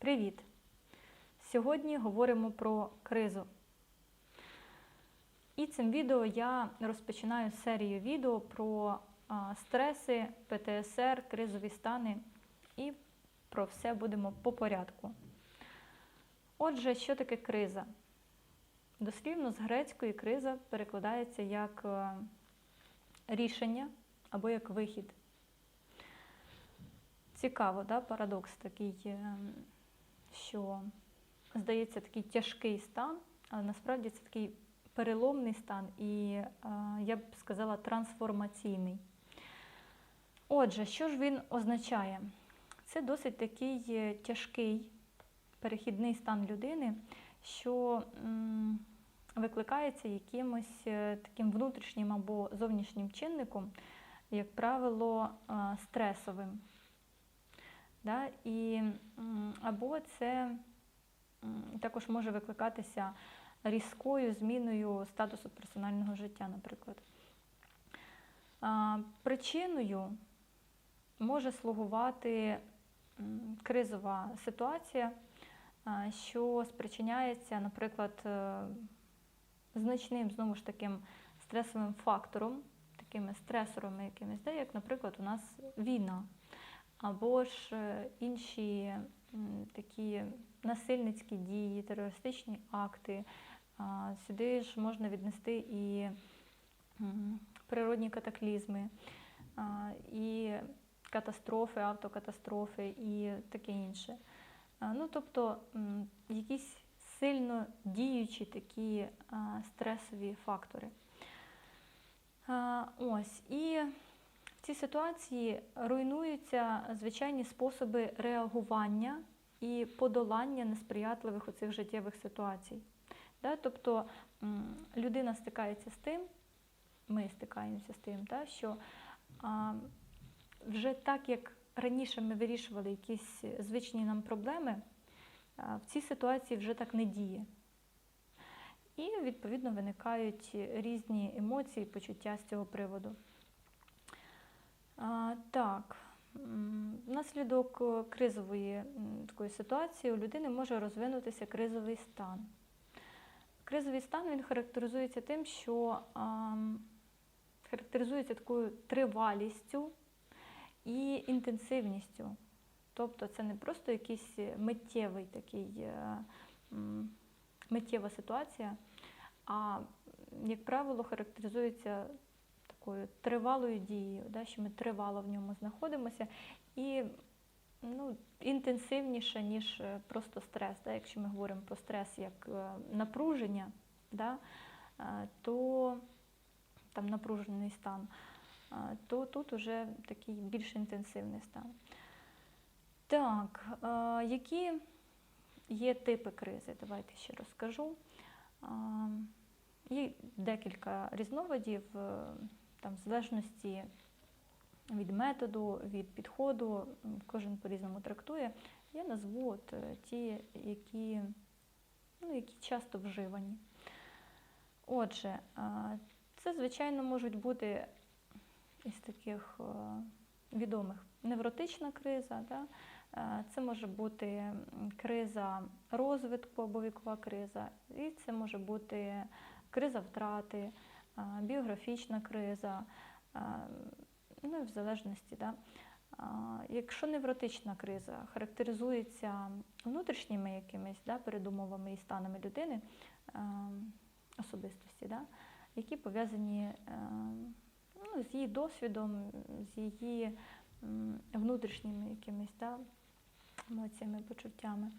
Привіт! Сьогодні говоримо про кризу. І цим відео я розпочинаю серію відео про стреси, ПТСР, кризові стани і про все будемо по порядку. Отже, що таке криза? Дослівно з грецької криза перекладається як е, рішення або як вихід. Цікаво, да? парадокс такий, е, що здається такий тяжкий стан, але насправді це такий переломний стан і, е, я б сказала, трансформаційний. Отже, що ж він означає? Це досить такий е, тяжкий перехідний стан людини, що викликається якимось е, таким внутрішнім або зовнішнім чинником, як правило, стресовим. Да? І, або це також може викликатися різкою зміною статусу персонального життя, наприклад. Причиною може слугувати кризова ситуація, що спричиняється, наприклад, е, значним знову ж таким стресовим фактором, такими стресорами якимись, да, як, наприклад, у нас війна, або ж е, інші такі насильницькі дії, терористичні акти. Сюди ж можна віднести і природні катаклізми, і катастрофи, автокатастрофи і таке інше. Ну, тобто якісь сильно діючі такі стресові фактори. Ось. І в цій ситуації руйнуються звичайні способи реагування і подолання несприятливих оцих життєвих ситуацій. Да? Тобто людина стикається з тим, ми стикаємося з тим, да? що а, вже так, як раніше ми вирішували якісь звичні нам проблеми, в цій ситуації вже так не діє. І, відповідно, виникають різні емоції, почуття з цього приводу. Так, внаслідок е, кризової такої ситуації у людини може розвинутися кризовий стан. Кризовий стан він характеризується тим, що характеризується такою тривалістю і інтенсивністю. Тобто це не просто якийсь миттєвий такий, е, миттєва ситуація, а, як правило, характеризується такою тривалою дією, да, що ми тривало в ньому знаходимося, і ну, інтенсивніше, ніж е, просто стрес. Да, якщо ми говоримо про стрес як е, напруження, да, е, то там напружений стан, то тут вже такий більш інтенсивний стан. Так, які є типи кризи? Давайте ще розкажу. Є декілька різновидів, там, в залежності від методу, від підходу, кожен по-різному трактує. Я назву от е, ті, які, ну, які часто вживані. Отже, це, звичайно, можуть бути із таких е, відомих невротична криза, да? Е, це може бути криза розвитку або вікова криза, і це може бути криза втрати, біографічна криза, ну і в залежності. Да? Якщо невротична криза характеризується внутрішніми якимись да, передумовами і станами людини, особистості, да, які пов'язані е, ну, з її досвідом, з її внутрішніми якимись да, емоціями, почуттями.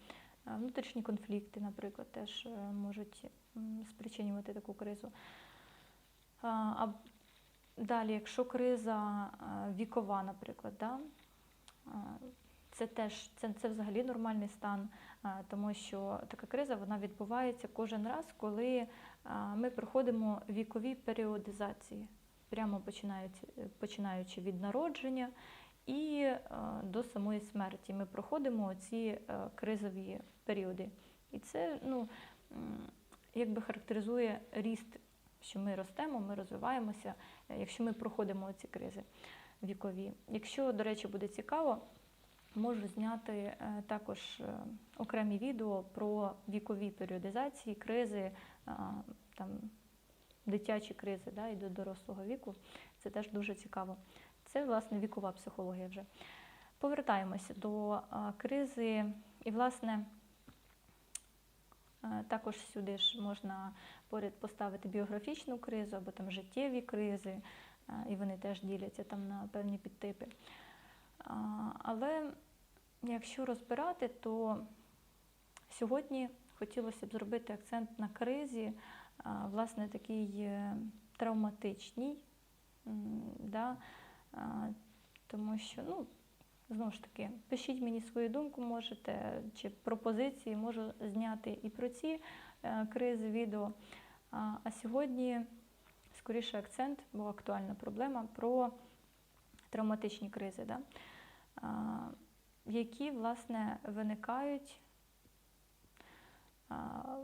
Внутрішні конфлікти, наприклад, теж е, можуть спричинювати таку кризу. А, далі, якщо криза вікова, наприклад, да, це теж це, це взагалі нормальний стан, тому що така криза вона відбувається кожен раз, коли ми проходимо вікові періодизації, прямо починаючи, від народження і до самої смерті. Ми проходимо ці кризові періоди. І це ну, якби характеризує ріст, що ми ростемо, ми розвиваємося, е, якщо ми проходимо ці кризи вікові. Якщо, до речі, буде цікаво, можу зняти е, також е, окремі відео про вікові періодизації, кризи, там, дитячі кризи да, і до дорослого віку. Це теж дуже цікаво. Це, власне, вікова психологія вже. Повертаємося до кризи. І, власне, також сюди ж можна поряд поставити біографічну кризу або там життєві кризи, е, і вони теж діляться там на певні підтипи. Але якщо розбирати, то сьогодні хотілося б зробити акцент на кризі, власне, такій е, травматичній, да, тому що, ну, знову ж таки, пишіть мені свою думку, можете, чи пропозиції, можу зняти і про ці е, кризи відео. А, сьогодні скоріше акцент, бо актуальна проблема, про травматичні кризи, да? які власне виникають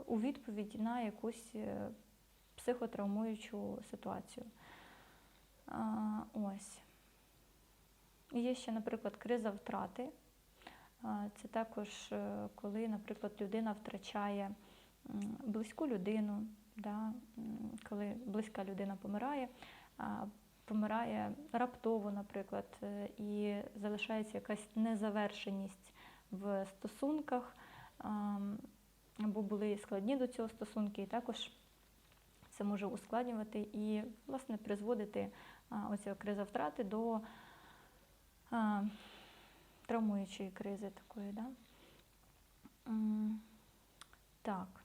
у відповідь на якусь е, психотравмуючу ситуацію. Ось. Є ще, наприклад, криза втрати. Це також е, коли, наприклад, людина втрачає близьку людину, да, коли близька людина помирає, помирає раптово, наприклад, е, і залишається якась незавершеність в стосунках, або були складні до цього стосунки, і також це може ускладнювати і, власне, призводити оця криза втрати до а, травмуючої кризи такої. Да? Так.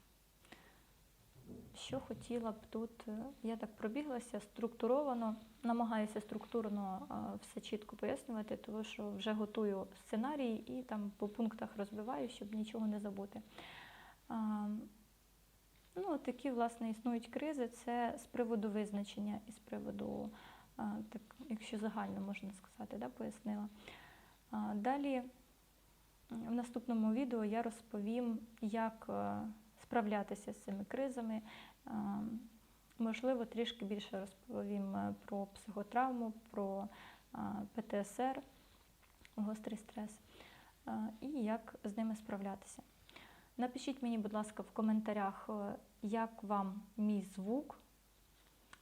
Що хотіла б тут, е, я так пробіглася структуровано, намагаюся структурно все чітко пояснювати, тому що вже готую сценарій і там по пунктах розбиваю, щоб нічого не забути. Ну, такі, власне, існують кризи, це з приводу визначення і з приводу, так, якщо загально можна сказати, да, пояснила. Далі в наступному відео я розповім, як е, справлятися з цими кризами. Можливо, трішки більше розповім е, про психотравму, про ПТСР, гострий стрес, і як з ними справлятися. Напишіть мені, будь ласка, в коментарях, е, як вам мій звук.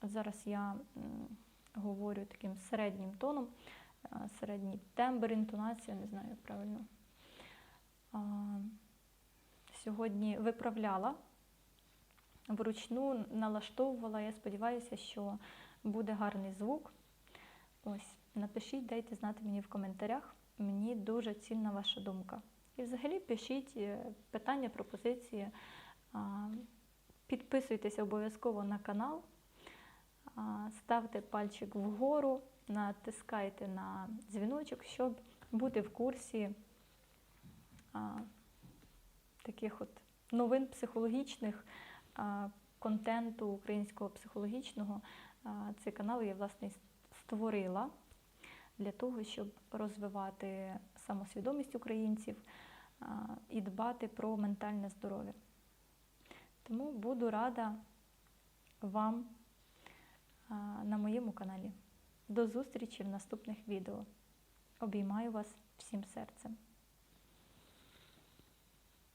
Зараз я говорю таким середнім тоном, е, середній тембр, інтонація, не знаю, як правильно. Сьогодні виправляла вручну, налаштовувала. Я сподіваюся, що буде гарний звук. Ось, напишіть, дайте знати мені в коментарях. Мені дуже цінна ваша думка. І взагалі пишіть е, питання, пропозиції. А, Підписуйтеся обов'язково на канал, ставте пальчик вгору, натискайте на дзвіночок, щоб бути в курсі таких от новин психологічних, контенту українського психологічного. Цей канал я власне створила для того, щоб розвивати самосвідомість українців і дбати про ментальне здоров'я. Тому буду рада вам на моєму каналі. До зустрічі в наступних відео. Обіймаю вас всім серцем.